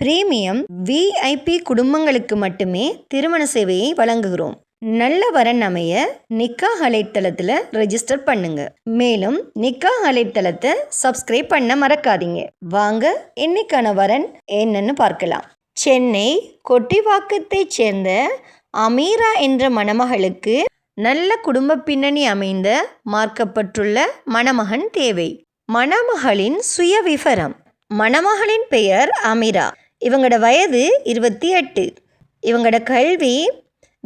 Premium VIP குடும்பங்களுக்கு மட்டுமே திருமண சேவையை வழங்குகிறோம். நல்ல வரன் அமைய நிக்கா அலைத்தளத்தில் ரெஜிஸ்டர் பண்ணுங்க. மேலும் நிக்கா அலைத்தளத்தை சப்ஸ்கிரைப் பண்ண மறக்காதீங்க. வாங்க இன்னைக்கான வரன் என்னன்னு பார்க்கலாம். சென்னை கொட்டிவாக்கத்தைச் சேர்ந்த அமீரா என்ற மணமகளுக்கு நல்ல குடும்ப பின்னணி அமைந்த மார்க்கப்பட்டுள்ள மணமகன் தேவை. மணமகளின் சுய விவரம் மணமகளின் பெயர் அமீரா. இவங்களோட வயது இருபத்தி எட்டு. இவங்களோட கல்வி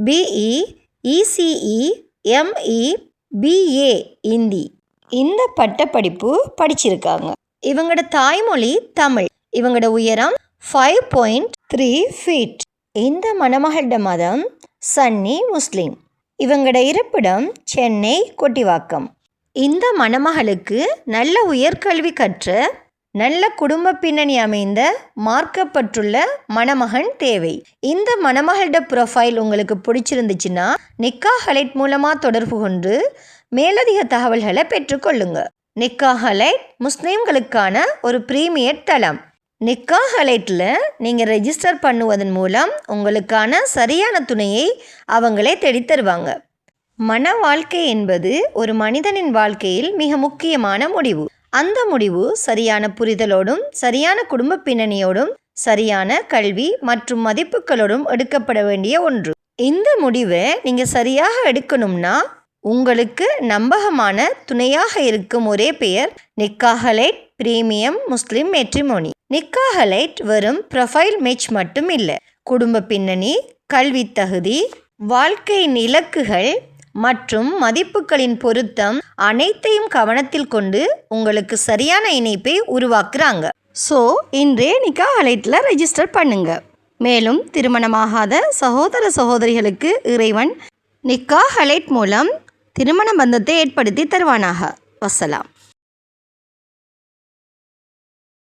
BE ECE ME BA Hindi. இந்த பட்டப்படிப்பு படிச்சிருக்காங்க. இவங்களோட தாய்மொழி தமிழ். இவங்களோட உயரம் ஃபைவ் பாயிண்ட் த்ரீ ஃபீட் இந்த மணமகளோட மதம் சன்னி முஸ்லீம். இவங்களோட இருப்பிடம் சென்னை கொட்டிவாக்கம். இந்த மணமகளுக்கு நல்ல உயர்கல்வி கற்ற நல்ல குடும்ப பின்னணி அமைந்த மார்க்கப்பட்டுள்ள மணமகன் தேவை. இந்த மணமகளிட ப்ரொஃபைல் உங்களுக்கு பிடிச்சிருந்துச்சுன்னா நிக்கா ஹலைட் மூலமாக தொடர்பு கொண்டு மேலதிக தகவல்களை பெற்றுக்கொள்ளுங்க. நிக்கா ஹலைட் முஸ்லீம்களுக்கான ஒரு பிரீமியர் தளம். நிக்கா ஹலைட்டில் நீங்கள் ரெஜிஸ்டர் பண்ணுவதன் மூலம் உங்களுக்கான சரியான துணையை அவங்களே தெடித்தருவாங்க. மன வாழ்க்கை என்பது ஒரு மனிதனின் வாழ்க்கையில் மிக முக்கியமான முடிவு. அந்த முடிவு சரியான புரிதலோடும் சரியான குடும்ப பின்னணியோடும் சரியான கல்வி மற்றும் மதிப்புகளோடும் எடுக்கப்பட வேண்டிய ஒன்று. இந்த முடிவை நீங்கள் சரியாக எடுக்கணும்னா உங்களுக்கு நம்பகமான துணையாக இருக்கும் ஒரே பெயர் நிக்காஹலைட் பிரீமியம் முஸ்லிம் மேட்ரிமோனி. நிக்காஹலைட் வெறும் ப்ரொஃபைல் மேட்ச் மட்டும் இல்லை குடும்ப பின்னணி கல்வி தகுதி வாழ்க்கையின் இலக்குகள் மற்றும் மதிப்புகளின் பொருத்தம் அனைத்தையும் கவனத்தில் கொண்டு உங்களுக்கு சரியான இணைப்பை உருவாக்குறாங்க. ஸோ இன்றே நிக்கா அலைட்டில் ரெஜிஸ்டர் பண்ணுங்க. மேலும் திருமணமாகாத சகோதர சகோதரிகளுக்கு இறைவன் நிக்கா ஹலைட் மூலம் திருமண பந்தத்தை ஏற்படுத்தி தருவானாக. வசலாம்.